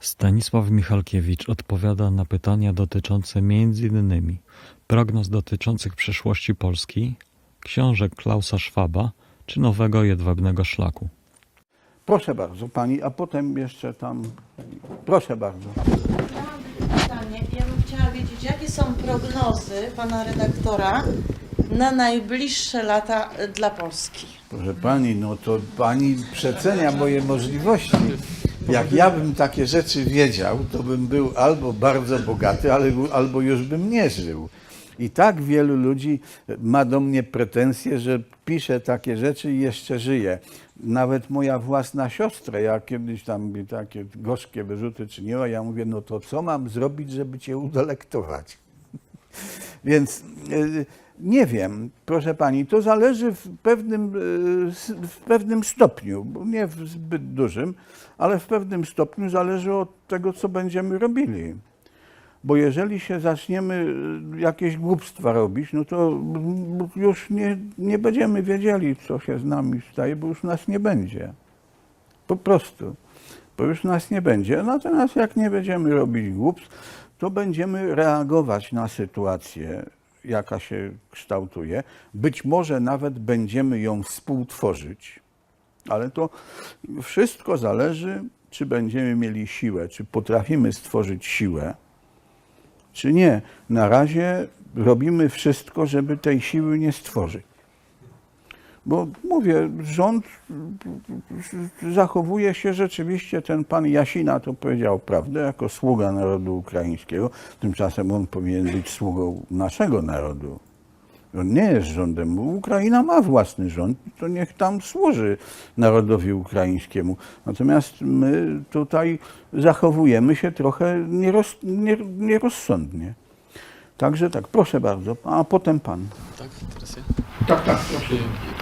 Stanisław Michalkiewicz odpowiada na pytania dotyczące m.in. prognoz dotyczących przyszłości Polski, książek Klausa Schwaba czy nowego jedwabnego szlaku. Proszę bardzo, pani, a potem jeszcze tam. Proszę bardzo. Ja mam pytanie. Ja bym chciała wiedzieć, jakie są prognozy pana redaktora na najbliższe lata y, dla Polski. Proszę pani, no to pani przecenia moje możliwości. Jak ja bym takie rzeczy wiedział, to bym był albo bardzo bogaty, albo już bym nie żył. I tak wielu ludzi ma do mnie pretensje, że piszę takie rzeczy i jeszcze żyję. Nawet moja własna siostra, ja kiedyś tam takie gorzkie wyrzuty czyniła, ja mówię, no to co mam zrobić, żeby cię udelektować? Więc y, nie wiem, proszę pani, to zależy w pewnym, s- w pewnym stopniu, nie w zbyt dużym, ale w pewnym stopniu zależy od tego, co będziemy robili. Bo jeżeli się zaczniemy y, jakieś głupstwa robić, no to już nie, nie będziemy wiedzieli, co się z nami staje, bo już nas nie będzie. Po prostu. Bo już nas nie będzie. Natomiast jak nie będziemy robić głupstw, to będziemy reagować na sytuację, jaka się kształtuje. Być może nawet będziemy ją współtworzyć, ale to wszystko zależy, czy będziemy mieli siłę, czy potrafimy stworzyć siłę, czy nie. Na razie robimy wszystko, żeby tej siły nie stworzyć. Bo mówię, rząd zachowuje się rzeczywiście, ten pan Jasina to powiedział prawdę, jako sługa narodu ukraińskiego. Tymczasem on powinien być sługą naszego narodu. On nie jest rządem. Ukraina ma własny rząd, to niech tam służy narodowi ukraińskiemu. Natomiast my tutaj zachowujemy się trochę nieroz, nie, nierozsądnie. Także tak, proszę bardzo, a potem pan. Tak, teraz ja. Tak, tak.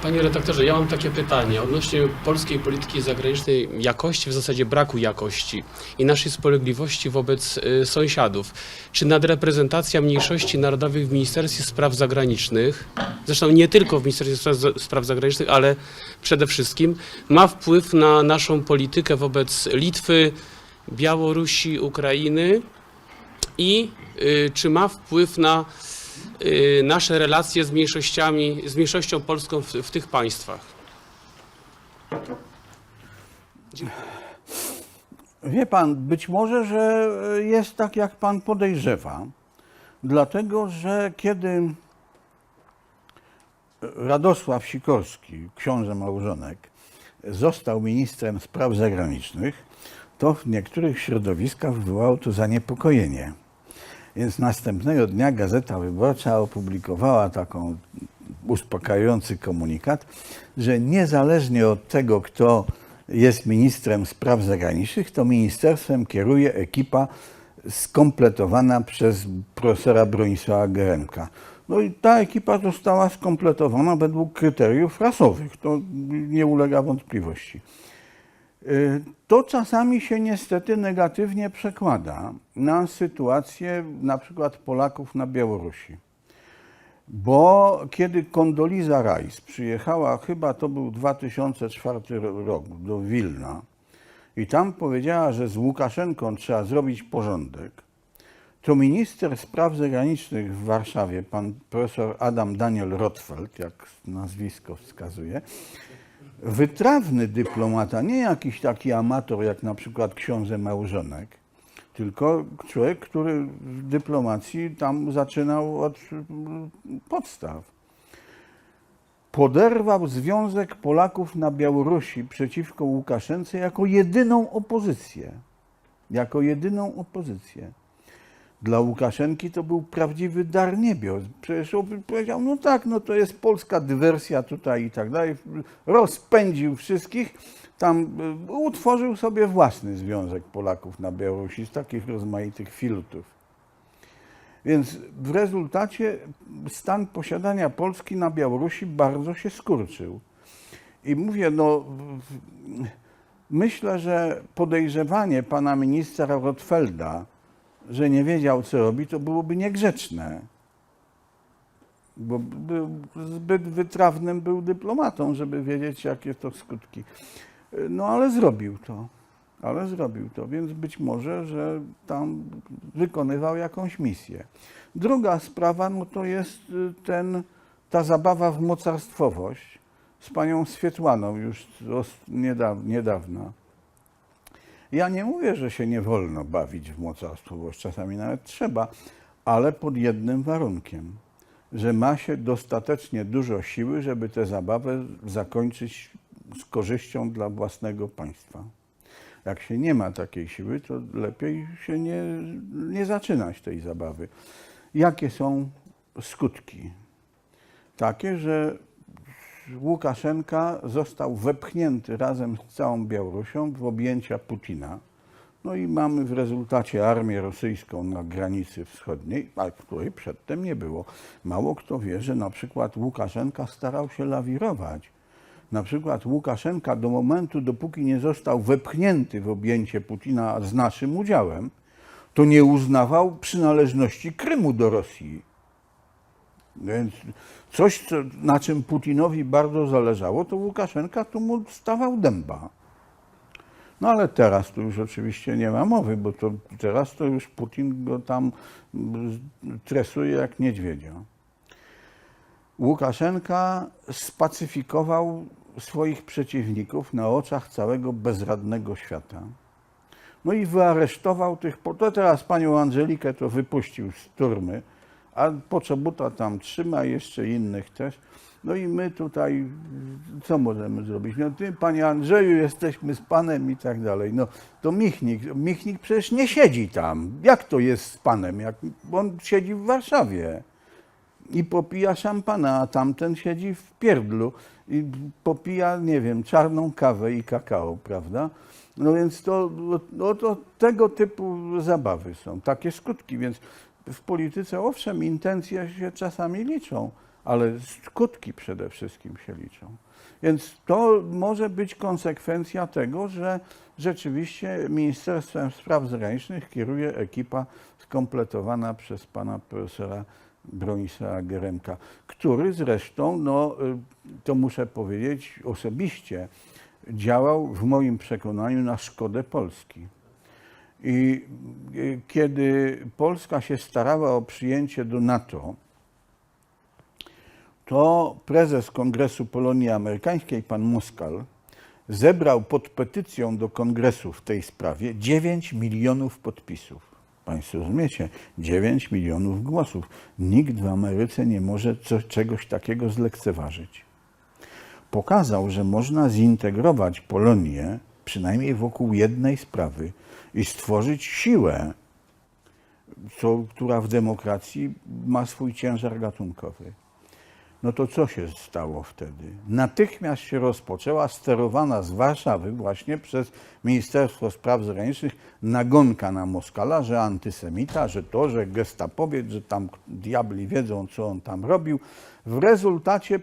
Panie redaktorze, ja mam takie pytanie odnośnie polskiej polityki zagranicznej, jakości, w zasadzie braku jakości i naszej spolegliwości wobec y, sąsiadów. Czy nadreprezentacja mniejszości narodowych w Ministerstwie Spraw Zagranicznych, zresztą nie tylko w Ministerstwie Spraw, Za- Spraw Zagranicznych, ale przede wszystkim, ma wpływ na naszą politykę wobec Litwy, Białorusi, Ukrainy i y, czy ma wpływ na nasze relacje z mniejszościami, z mniejszością polską w, w tych państwach. Wie pan, być może, że jest tak, jak pan podejrzewa, dlatego że kiedy Radosław Sikorski, książę małżonek, został ministrem spraw zagranicznych, to w niektórych środowiskach wywołało to zaniepokojenie. Więc następnego dnia Gazeta Wyborcza opublikowała taką uspokajający komunikat, że niezależnie od tego, kto jest ministrem spraw zagranicznych, to ministerstwem kieruje ekipa skompletowana przez profesora Bronisława Gerenka. No i ta ekipa została skompletowana według kryteriów rasowych. To nie ulega wątpliwości. Y, To czasami się niestety negatywnie przekłada na sytuację na przykład Polaków na Białorusi. Bo kiedy Kondoliza Rice przyjechała, chyba to był 2004 rok, do Wilna i tam powiedziała, że z Łukaszenką trzeba zrobić porządek, to minister spraw zagranicznych w Warszawie, pan profesor Adam Daniel Rotfeld, jak nazwisko wskazuje, wytrawny dyplomata, nie jakiś taki amator jak na przykład książę małżonek, tylko człowiek, który w dyplomacji tam zaczynał od mm, podstaw. Poderwał Związek Polaków na Białorusi przeciwko Łukaszence jako jedyną opozycję. Jako jedyną opozycję. Dla Łukaszenki to był prawdziwy dar niebios. Przecież on powiedział, no tak, no to jest polska dywersja tutaj i tak dalej. Rozpędził wszystkich. Tam y, utworzył sobie własny Związek Polaków na Białorusi z takich rozmaitych filtrów. Więc w rezultacie stan posiadania Polski na Białorusi bardzo się skurczył. I mówię, no, myślę, że podejrzewanie pana ministra Rotfelda, że nie wiedział, co robi, to byłoby niegrzeczne. Bo był zbyt wytrawnym był dyplomatą, żeby wiedzieć, jakie to skutki. No ale zrobił to. ale zrobił to, więc być może, że tam wykonywał jakąś misję. Druga sprawa, no to jest y, ten, ta zabawa w mocarstwowość z panią Swietłaną już niedawna. Ja nie mówię, że się nie wolno bawić w mocarstwowość, czasami nawet trzeba, ale pod jednym warunkiem, że ma się dostatecznie dużo siły, żeby tę zabawę zakończyć z korzyścią dla własnego państwa. Jak się nie ma takiej siły, to lepiej się nie, nie zaczynać tej zabawy. Jakie są skutki? Takie, że Łukaszenka został wepchnięty razem z całą Białorusią w objęcia Putina. No i mamy w rezultacie armię rosyjską na granicy wschodniej, a której przedtem nie było. Mało kto wie, że na przykład Łukaszenka starał się lawirować. Na przykład Łukaszenka do momentu, dopóki nie został wepchnięty w objęcie Putina z naszym udziałem, to nie uznawał przynależności Krymu do Rosji. Więc coś, co, na czym Putinowi bardzo zależało, to Łukaszenka tu mu stawał dęba. No ale teraz tu już oczywiście nie ma mowy, bo to teraz to już Putin go tam tresuje jak niedźwiedzia. Łukaszenka spacyfikował swoich przeciwników na oczach całego bezradnego świata. No i wyaresztował tych, to teraz panią Angelikę to wypuścił z turmy, a Poczobuta tam trzyma, jeszcze innych też. No i my tutaj, co możemy zrobić? No ty, panie Andrzeju, jesteśmy z panem i tak dalej. No to Michnik, Michnik przecież nie siedzi tam. Jak to jest z panem? Jak, on siedzi w Warszawie i popija szampana, a tamten siedzi w pierdlu i popija, nie wiem, czarną kawę i kakao, prawda? No więc to, no to tego typu zabawy są, takie skutki, więc w polityce owszem, intencje się czasami liczą, ale skutki przede wszystkim się liczą. Więc to może być konsekwencja tego, że rzeczywiście Ministerstwem Spraw Zagranicznych kieruje ekipa skompletowana przez pana profesora Bronisława Geremka, który zresztą, no, y, to muszę powiedzieć osobiście, działał w moim przekonaniu na szkodę Polski. I kiedy Polska się starała o przyjęcie do NATO, to prezes Kongresu Polonii Amerykańskiej, pan Moskal, zebrał pod petycją do Kongresu w tej sprawie 9 milionów podpisów. Państwo rozumiecie? 9 milionów głosów. Nikt w Ameryce nie może czegoś takiego zlekceważyć. Pokazał, że można zintegrować Polonię przynajmniej wokół jednej sprawy i stworzyć siłę, co, która w demokracji ma swój ciężar gatunkowy. No to co się stało wtedy? Natychmiast się rozpoczęła sterowana z Warszawy właśnie przez Ministerstwo Spraw Zagranicznych nagonka na Moskala, że antysemita, że to, że gestapowiec, że tam diabli wiedzą, co on tam robił. W rezultacie y,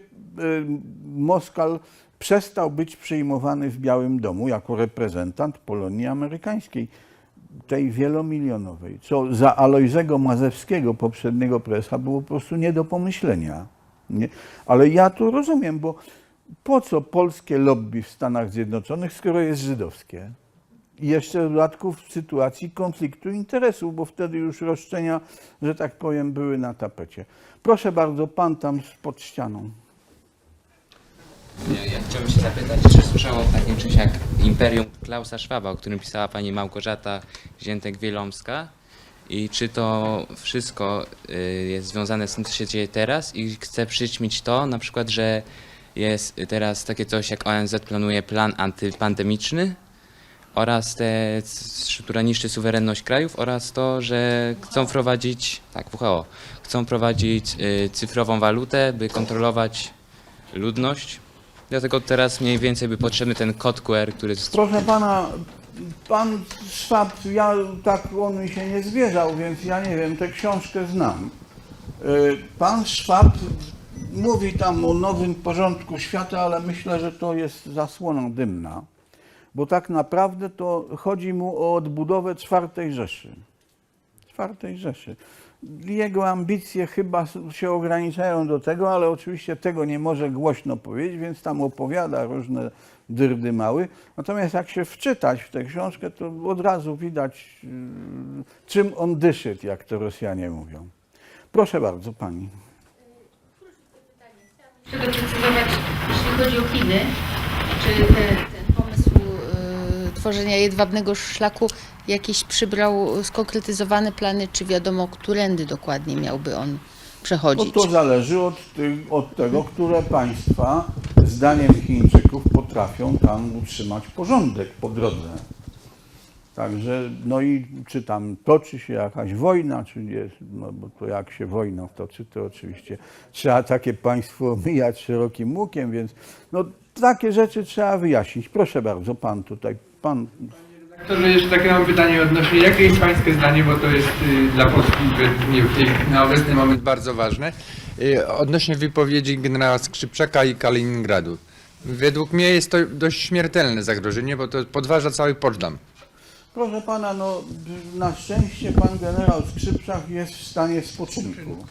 Moskal przestał być przyjmowany w Białym Domu jako reprezentant Polonii Amerykańskiej tej wielomilionowej, co za Alojzego Mazewskiego, poprzedniego prezesa, było po prostu nie do pomyślenia. Nie? Ale ja to rozumiem, bo po co polskie lobby w Stanach Zjednoczonych, skoro jest żydowskie? I jeszcze w dodatku w sytuacji konfliktu interesów, bo wtedy już roszczenia, że tak powiem, były na tapecie. Proszę bardzo, pan tam pod ścianą. Chciałbym się zapytać, czy słyszał o takim czymś jak Imperium Klausa Schwaba, o którym pisała pani Małgorzata Ziętek-Wielomska i czy to wszystko y, jest związane z tym, co się dzieje teraz i chcę przyćmić to, na przykład, że jest teraz takie coś jak ONZ planuje plan antypandemiczny oraz te, która niszczy suwerenność krajów oraz to, że chcą wprowadzić, tak WHO, chcą wprowadzić y, cyfrową walutę, by kontrolować ludność. Dlatego teraz mniej więcej by potrzebny ten kod QR, który Proszę pana, pan Szwab, ja tak on mi się nie zwierzał, więc ja nie wiem, tę książkę znam. Y, Pan Szwab mówi tam o nowym porządku świata, ale myślę, że to jest zasłona dymna, bo tak naprawdę to chodzi mu o odbudowę czwartej Rzeszy. czwartej Rzeszy. Jego ambicje chyba się ograniczają do tego, ale oczywiście tego nie może głośno powiedzieć, więc tam opowiada różne dyrdy mały. Natomiast jak się wczytać w tę książkę, to od razu widać, yy, czym on dyszy, jak to Rosjanie mówią. Proszę bardzo, pani. Chcę doprecyzować, jeśli chodzi o Chiny, czy te, y, tworzenia jedwabnego szlaku jakieś przybrał skonkretyzowane plany, czy wiadomo, którędy dokładnie miałby on No przechodzić? to zależy od, tych, od tego, które państwa zdaniem Chińczyków potrafią tam utrzymać porządek po drodze. Także, no i czy tam toczy się jakaś wojna, czy nie, no bo to jak się wojna toczy, to oczywiście trzeba takie państwo omijać szerokim łukiem, więc no takie rzeczy trzeba wyjaśnić. Proszę bardzo, pan tutaj, pan Doktorze, jeszcze takie mam pytanie odnośnie, jakie jest Pańskie zdanie, bo to jest y, dla Polski tej, na obecny moment bardzo ważne, y, odnośnie wypowiedzi generała Skrzypczaka i Kaliningradu. Według mnie jest to dość śmiertelne zagrożenie, bo to podważa cały Poczdam. Proszę pana, no na szczęście pan generał Skrzypczak jest w stanie spoczynku,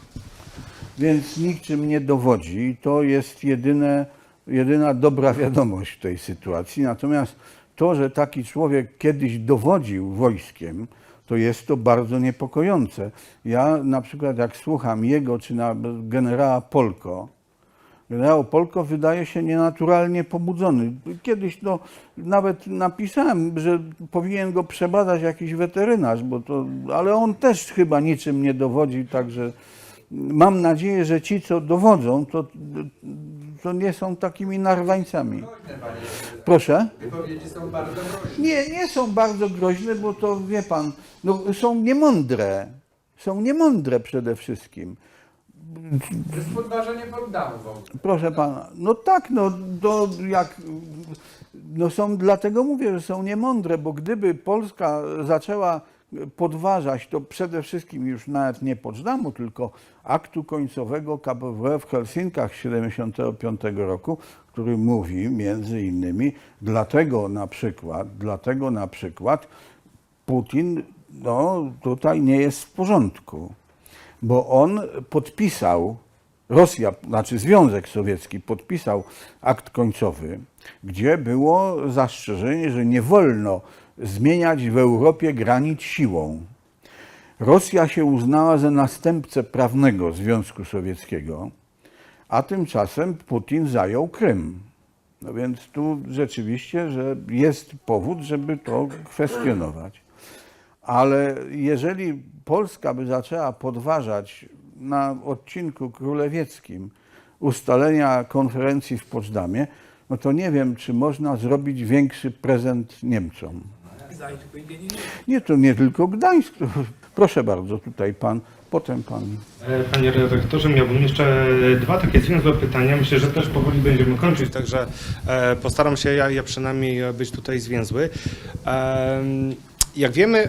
więc niczym nie dowodzi i to jest jedyne, jedyna dobra wiadomość w tej sytuacji. Natomiast to, że taki człowiek kiedyś dowodził wojskiem, to jest to bardzo niepokojące. Ja na przykład jak słucham jego czy na generała Polko, Generał Polko wydaje się nienaturalnie pobudzony. Kiedyś no, nawet napisałem, że powinien go przebadać jakiś weterynarz, bo to, ale on też chyba niczym nie dowodzi, także mam nadzieję, że ci, co dowodzą, to, to nie są takimi narwańcami. Proszę? Wypowiedzi są bardzo groźne. Nie, nie są bardzo groźne, bo to wie pan, no, są niemądre. Są niemądre przede wszystkim. To jest podważenie Pocdamu w ogóle. Proszę pana, no tak, no to jak, no są, dlatego mówię, że są niemądre, bo gdyby Polska zaczęła podważać, to przede wszystkim już nawet nie Poczdamу, tylko aktu końcowego KBW w Helsinkach z 75 roku, który mówi między innymi, dlatego na przykład, dlatego na przykład Putin no, tutaj nie jest w porządku bo on podpisał, Rosja, znaczy Związek Sowiecki podpisał akt końcowy, gdzie było zastrzeżenie, że nie wolno zmieniać w Europie granic siłą. Rosja się uznała za następcę prawnego Związku Sowieckiego, a tymczasem Putin zajął Krym. No więc tu rzeczywiście, że jest powód, żeby to kwestionować. Ale jeżeli Polska by zaczęła podważać na odcinku królewieckim ustalenia konferencji w Poczdamie, no to nie wiem, czy można zrobić większy prezent Niemcom. Nie, to nie tylko Gdańsk. Proszę bardzo, tutaj pan, potem pan. E, Panie redaktorze, miałbym jeszcze dwa takie zwięzłe pytania. Myślę, że też powoli będziemy kończyć, także e, postaram się ja, ja przynajmniej być tutaj zwięzły. Jak wiemy, e,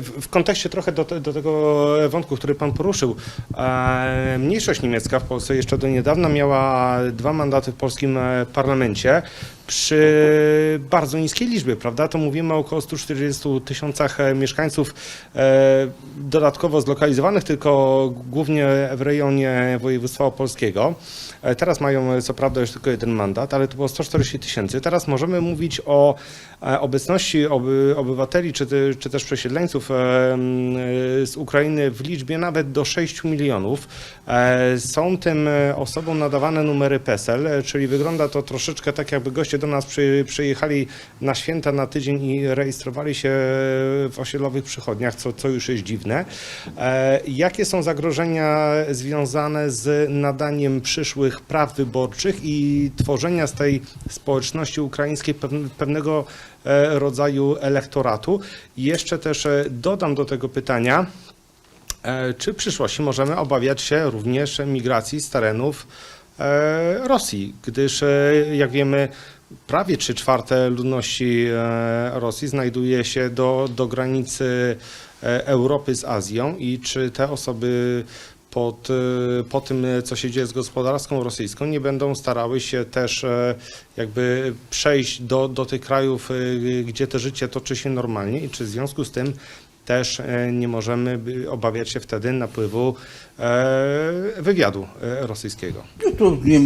w kontekście trochę do, te- do tego wątku, który Pan poruszył, mniejszość niemiecka w Polsce jeszcze do niedawna miała dwa mandaty w polskim parlamencie przy bardzo niskiej liczbie, prawda? To mówimy o około 140 tysiącach e, mieszkańców e, dodatkowo zlokalizowanych tylko głównie w rejonie województwa opolskiego. E, Teraz mają co prawda już tylko jeden mandat, ale to było 140 tysięcy. Teraz możemy mówić o obecności oby, obywateli czy, czy też przesiedleńców z Ukrainy w liczbie nawet do 6 milionów. Są tym osobom nadawane numery PESEL, czyli wygląda to troszeczkę tak, jakby goście do nas przy, przyjechali na święta na tydzień i rejestrowali się w osiedlowych przychodniach, co, co już jest dziwne. E, Jakie są zagrożenia związane z nadaniem przyszłych praw wyborczych i tworzenia z tej społeczności ukraińskiej pewn- pewnego e, rodzaju elektoratu? I jeszcze też e, dodam do tego pytania, E, Czy w przyszłości możemy obawiać się również migracji z terenów Rosji, gdyż jak wiemy prawie 3 czwarte ludności e, Rosji znajduje się do, do granicy e, Europy z Azją i czy te osoby pod, e, po tym, co się dzieje z gospodarką rosyjską, nie będą starały się też jakby przejść do, do tych krajów, gdzie to życie toczy się normalnie i czy w związku z tym też e, nie możemy obawiać się wtedy napływu e, wywiadu e, rosyjskiego. No to nie,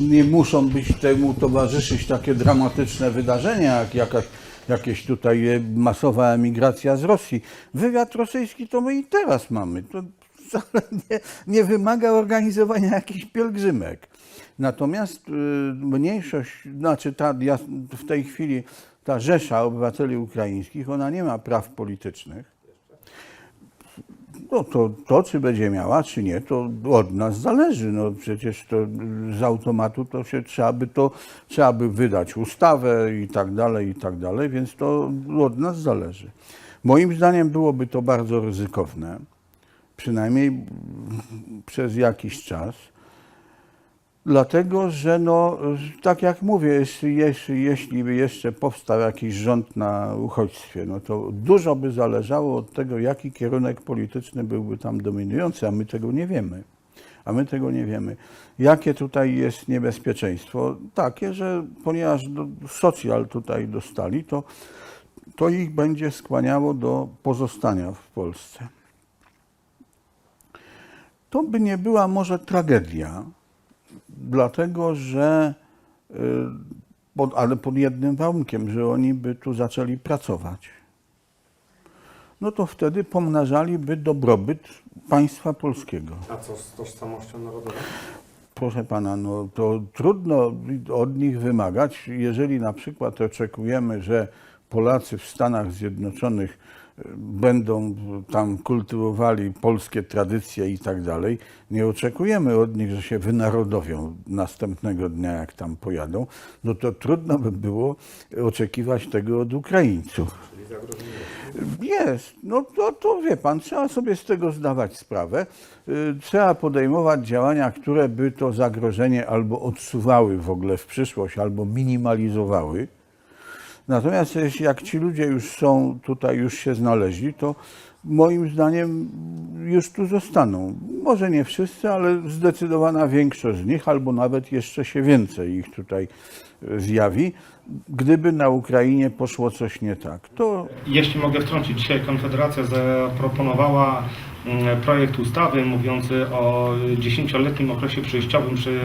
nie muszą być temu towarzyszyć takie dramatyczne wydarzenia, jak jakaś, jakieś tutaj masowa emigracja z Rosji. Wywiad rosyjski to my i teraz mamy. To wcale nie, nie wymaga organizowania jakichś pielgrzymek. Natomiast mniejszość, znaczy ta, w tej chwili ta rzesza obywateli ukraińskich, ona nie ma praw politycznych. No to, to, czy będzie miała, czy nie, to od nas zależy. No przecież to z automatu to się trzeba by to, trzeba by wydać ustawę i tak dalej, i tak dalej, więc to od nas zależy. Moim zdaniem byłoby to bardzo ryzykowne, przynajmniej przez jakiś czas. Dlatego, że no, tak jak mówię, jeśli, jeśli, jeśli by jeszcze powstał jakiś rząd na uchodźstwie, no to dużo by zależało od tego, jaki kierunek polityczny byłby tam dominujący, a my tego nie wiemy. A my tego nie wiemy. Jakie tutaj jest niebezpieczeństwo? Takie, że ponieważ do, socjal tutaj dostali, to, to ich będzie skłaniało do pozostania w Polsce. To by nie była może tragedia, dlatego że, y, pod, ale pod jednym warunkiem, że oni by tu zaczęli pracować. No to wtedy pomnażaliby dobrobyt państwa polskiego. A co z tożsamością narodową? Proszę pana, no to trudno od nich wymagać, jeżeli na przykład oczekujemy, że Polacy w Stanach Zjednoczonych będą tam kultywowali polskie tradycje i tak dalej. Nie oczekujemy od nich, że się wynarodowią następnego dnia, jak tam pojadą. No to trudno by było oczekiwać tego od Ukraińców. Jest. No to, to wie pan, trzeba sobie z tego zdawać sprawę. Y, Trzeba podejmować działania, które by to zagrożenie albo odsuwały w ogóle w przyszłość, albo minimalizowały. Natomiast jak ci ludzie już są tutaj, już się znaleźli, to moim zdaniem już tu zostaną. Może nie wszyscy, ale zdecydowana większość z nich, albo nawet jeszcze się więcej ich tutaj y, zjawi, gdyby na Ukrainie poszło coś nie tak. To Jeśli mogę wtrącić, dzisiaj Konfederacja zaproponowała mm, projekt ustawy mówiący o dziesięcioletnim okresie przejściowym przy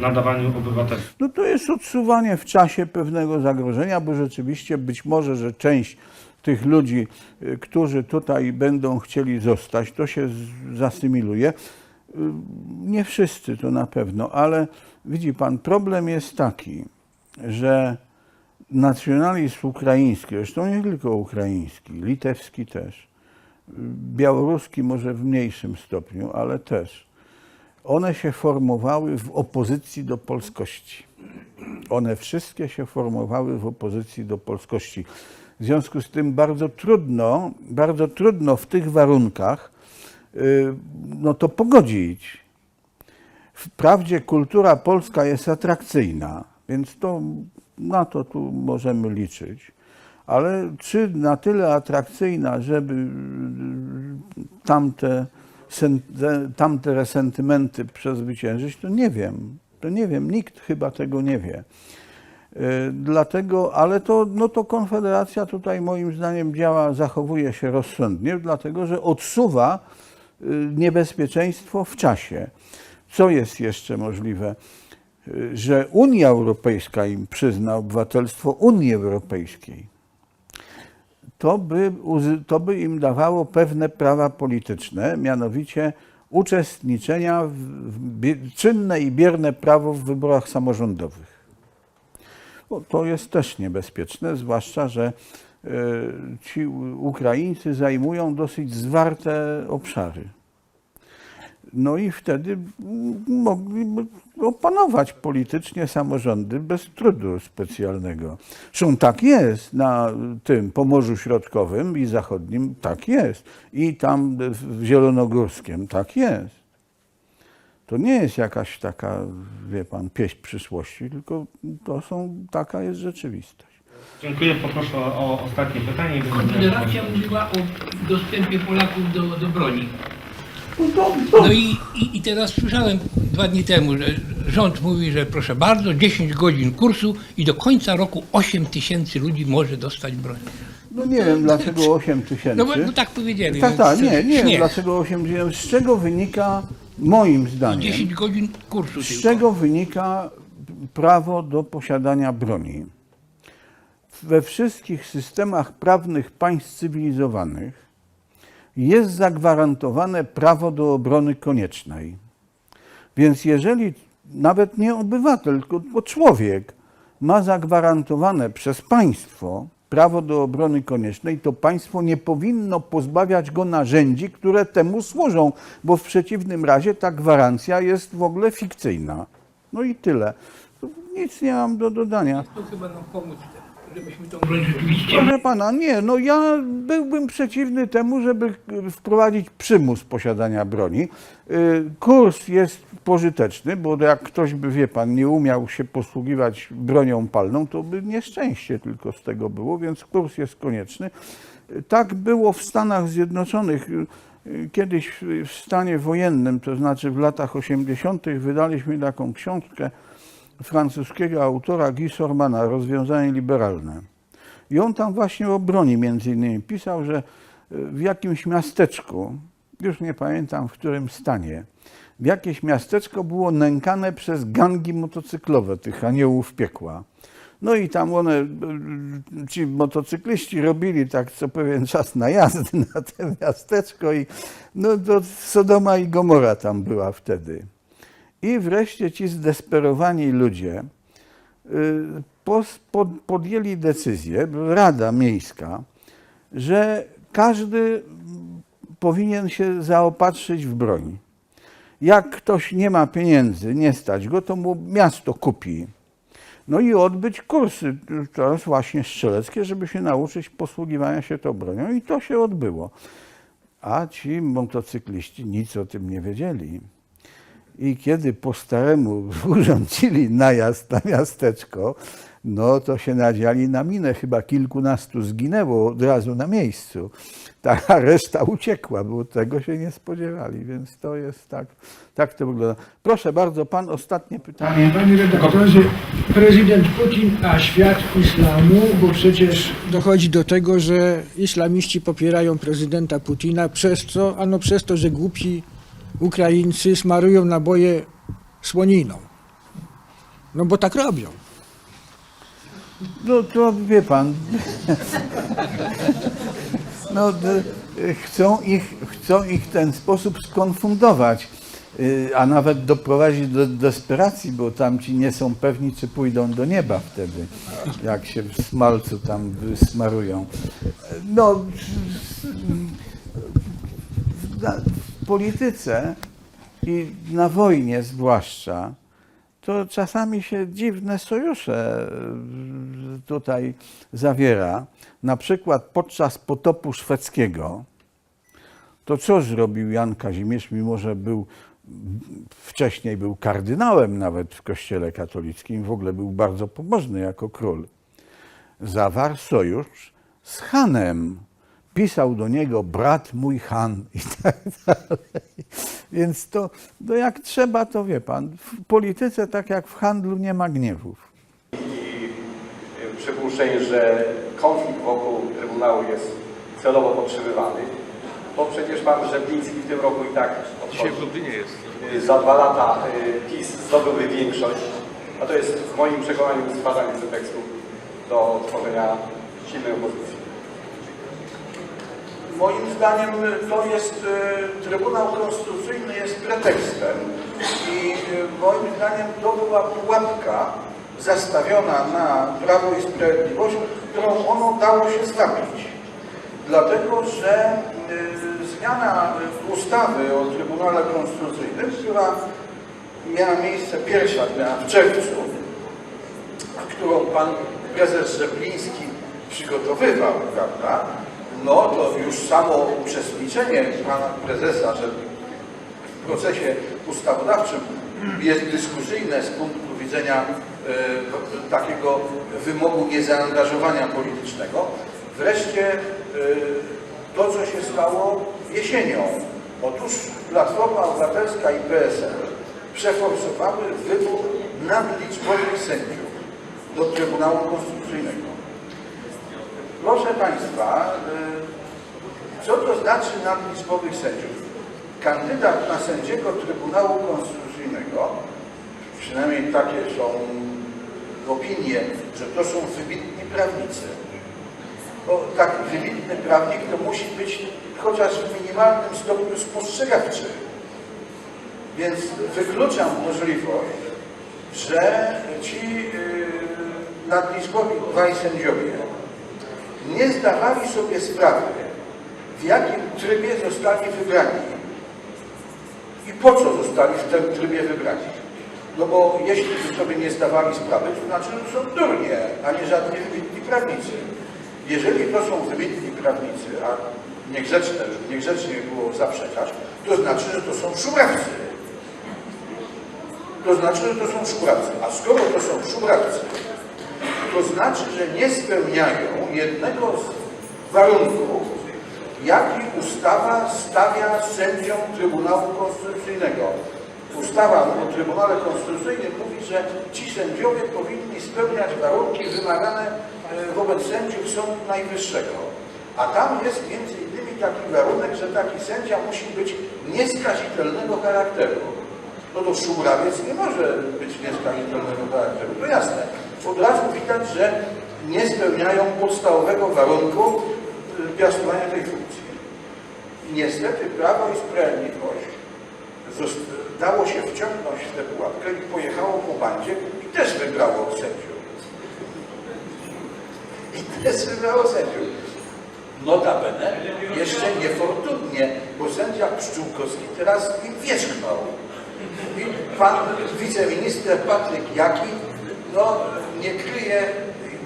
nadawaniu obywatelstwa. No to jest odsuwanie w czasie pewnego zagrożenia, bo rzeczywiście być może, że część tych ludzi, y, którzy tutaj będą chcieli zostać, to się zasymiluje. Y, Nie wszyscy to na pewno, ale widzi pan, problem jest taki, że nacjonalizm ukraiński, zresztą nie tylko ukraiński, litewski też, y, białoruski może w mniejszym stopniu, ale też, one się formowały w opozycji do polskości. One wszystkie się formowały w opozycji do polskości. W związku z tym bardzo trudno, bardzo trudno w tych warunkach y, no to pogodzić. Wprawdzie kultura polska jest atrakcyjna, więc to, na to tu możemy liczyć. Ale czy na tyle atrakcyjna, żeby y, tamte, tamte resentymenty przezwyciężyć, to nie wiem. To nie wiem, nikt chyba tego nie wie. Y, Dlatego, ale to, no to Konfederacja tutaj moim zdaniem działa, zachowuje się rozsądnie, dlatego że odsuwa y, niebezpieczeństwo w czasie. Co jest jeszcze możliwe? Y, Że Unia Europejska im przyzna obywatelstwo Unii Europejskiej. To by, to by im dawało pewne prawa polityczne, mianowicie uczestniczenia w, w czynne i bierne prawo w wyborach samorządowych. No, to jest też niebezpieczne, zwłaszcza, że e, ci Ukraińcy zajmują dosyć zwarte obszary. No i wtedy mogliby opanować politycznie samorządy bez trudu specjalnego. Zresztą tak jest na tym Pomorzu Środkowym i Zachodnim, tak jest. I tam w Zielonogórskiem, tak jest. To nie jest jakaś taka, wie pan, pieśń przyszłości, tylko to są, taka jest rzeczywistość. Dziękuję, poproszę o, o ostatnie pytanie. Konfederacja mówiła o dostępie Polaków do, do broni. No, No i, i, i teraz słyszałem dwa dni temu, że rząd mówi, że proszę bardzo, 10 godzin kursu i do końca roku 8 tysięcy ludzi może dostać broń. no nie wiem dlaczego 8 tysięcy. No bo no tak powiedzieli. Tak, więc tak, nie, nie wiem dlaczego 8 tysięcy. Z czego wynika, moim zdaniem, 10 godzin kursu z tylko. czego wynika prawo do posiadania broni? We wszystkich systemach prawnych państw cywilizowanych jest zagwarantowane prawo do obrony koniecznej. Więc jeżeli nawet nie obywatel, tylko człowiek ma zagwarantowane przez państwo prawo do obrony koniecznej, to państwo nie powinno pozbawiać go narzędzi, które temu służą, bo w przeciwnym razie ta gwarancja jest w ogóle fikcyjna. No i tyle. Nic nie mam do dodania. To chyba nam pomóc, żebyśmy tą broń rzeczywiście... Proszę pana, nie, no ja byłbym przeciwny temu, żeby wprowadzić przymus posiadania broni. Y, Kurs jest pożyteczny, bo jak ktoś by, wie pan, nie umiał się posługiwać bronią palną, to by nieszczęście tylko z tego było, więc kurs jest konieczny. Tak było w Stanach Zjednoczonych. Y, Kiedyś w stanie wojennym, to znaczy w latach 80., wydaliśmy taką książkę francuskiego autora Guy Sormana, Rozwiązanie liberalne. I on tam właśnie o broni między innymi pisał, że y, w jakimś miasteczku, już nie pamiętam w którym stanie, w jakieś miasteczko było nękane przez gangi motocyklowe tych aniołów piekła. No i tam one, y, ci motocykliści robili tak co pewien czas najazdy na to miasteczko i no to Sodoma i Gomora tam była wtedy. I wreszcie ci zdesperowani ludzie y, podjęli decyzję, Rada Miejska, że każdy powinien się zaopatrzyć w broń. Jak ktoś nie ma pieniędzy, nie stać go, to mu miasto kupi. No i odbyć kursy, teraz właśnie strzeleckie, żeby się nauczyć posługiwania się tą bronią. I to się odbyło. A ci motocykliści nic o tym nie wiedzieli. I kiedy po staremu urządzili najazd na miasteczko, no to się nadziali na minę. Chyba kilkunastu zginęło od razu na miejscu. Ta reszta uciekła, bo tego się nie spodziewali, więc to jest tak, tak to wygląda. Proszę bardzo, pan ostatnie pytanie. Panie redaktorze, prezydent Putin, a świat islamu, bo przecież dochodzi do tego, że islamiści popierają prezydenta Putina przez co? Ano przez to, że głupi Ukraińcy smarują naboje słoniną. No bo tak robią. No to wie pan. No, d- chcą, ich, chcą ich w ten sposób skonfundować, y, a nawet doprowadzić do desperacji, bo tamci nie są pewni, czy pójdą do nieba wtedy, jak się w smalcu tam wysmarują. No, w, na- w polityce i na wojnie zwłaszcza, to czasami się dziwne sojusze y, tutaj zawiera. Na przykład podczas potopu szwedzkiego, to co zrobił Jan Kazimierz, mimo że był wcześniej był kardynałem nawet w kościele katolickim, w ogóle był bardzo pobożny jako król. Zawarł sojusz z Hanem. Pisał do niego brat mój Han i tak dalej. Więc to, to jak trzeba, to wie pan, w polityce tak jak w handlu nie ma gniewów. i przypuszczeń, że konflikt wokół Trybunału jest celowo podtrzymywany, bo przecież pan Rzepliński w tym roku i tak Dzisiaj w Lublinie jest. Za dwa lata y, PiS zdobyłby większość, a to jest w moim przekonaniu stwarzanie pretekstu do tworzenia silnej opozycji. Moim zdaniem to jest, y, Trybunał Konstytucyjny jest pretekstem i y, moim zdaniem to była pułapka zastawiona na Prawo i Sprawiedliwość, którą ono dało się zwabić. Dlatego, że y, zmiana ustawy o Trybunale Konstytucyjnym, która miała miejsce pierwsza dnia w czerwcu, którą pan prezes Rzepliński przygotowywał, prawda, no to już samo uczestniczenie pana prezesa że w procesie ustawodawczym jest dyskusyjne z punktu widzenia e, takiego wymogu niezaangażowania politycznego. Wreszcie e, to, co się stało jesienią Otóż Platforma Obywatelska i PSL przeforsowały wybór nadliczbowych sędziów do Trybunału Konstytucyjnego. Proszę Państwa, y, co to znaczy nadliczbowych sędziów? Kandydat na sędziego Trybunału Konstytucyjnego, przynajmniej takie są opinie, że to są wybitni prawnicy. Bo taki wybitny prawnik to musi być chociaż w minimalnym stopniu spostrzegawczy. Więc wykluczam możliwość, że ci yy, dwaj sędziowie nie zdawali sobie sprawy, w jakim trybie zostali wybrani i po co zostali w tym trybie wybrani. No bo jeśli sobie nie zdawali sprawy, to znaczy, że są durnie, a nie żadni wybitni prawnicy. Jeżeli to są wybitni prawnicy, a niegrzeczne, niegrzecznie było zaprzeczać, to znaczy, że to są szumrawcy. To znaczy, że to są szumrawcy. A skoro to są szumrawcy, to znaczy, że nie spełniają jednego z warunków, jaki ustawa stawia sędziom Trybunału Konstytucyjnego. Ustawa o Trybunale Konstytucyjnym mówi, że ci sędziowie powinni spełniać warunki wymagane e, wobec sędziów Sądu Najwyższego. A tam jest między innymi taki warunek, że taki sędzia musi być nieskazitelnego charakteru. No to szumrawiec nie może być nieskazitelnego charakteru, to jasne. Od razu widać, że nie spełniają podstawowego warunku y, piastowania tej funkcji. Niestety Prawo i Sprawiedliwość dało się wciągnąć w tę pułapkę i pojechało po bandzie i też wybrało sędziów. I też wybrało sędziów. Notabene jeszcze niefortunnie, bo sędzia Pszczółkowski teraz im wierzchnął. I pan wiceminister Patryk Jaki no, nie kryje,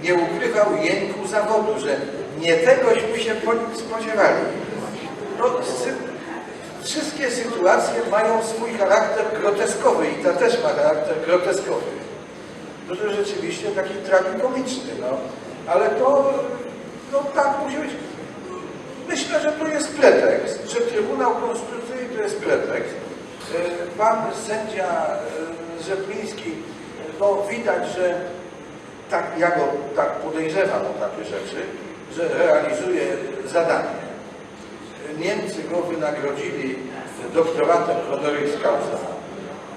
nie ukrywał jęku zawodu, że nie tegośmy się spodziewali. No, sy wszystkie sytuacje mają swój charakter groteskowy i ta też ma charakter groteskowy. No to rzeczywiście taki tragikomiczny, no. Ale to, no tak musi być. Myślę, że to jest pretekst, że Trybunał Konstytucyjny to jest pretekst. E, Pan sędzia e, Rzepliński, no widać, że tak, ja go tak podejrzewam o takie rzeczy, że realizuje zadanie. Niemcy go wynagrodzili doktoratem honoris causa.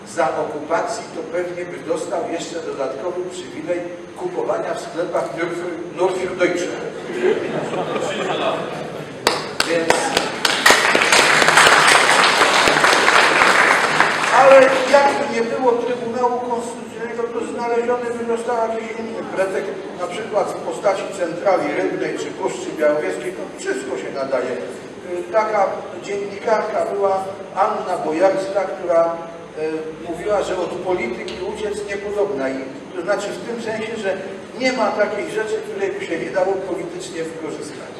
Za okupacji to pewnie by dostał jeszcze dodatkowy przywilej kupowania w sklepach Nürfür- Nürfür-Deutsche. Więc... Ale jakby nie było Trybunału Konstytucyjnego, to znaleziony by został jakiś inny pretekst, na przykład w postaci centrali rybnej czy Puszczy Białowieskiej, to wszystko się nadaje. Y, Taka dziennikarka była Anna Bojarska, która y, mówiła, że od polityki uciec niepodobna. I to znaczy w tym sensie, że nie ma takiej rzeczy, której by się nie dało politycznie wykorzystać.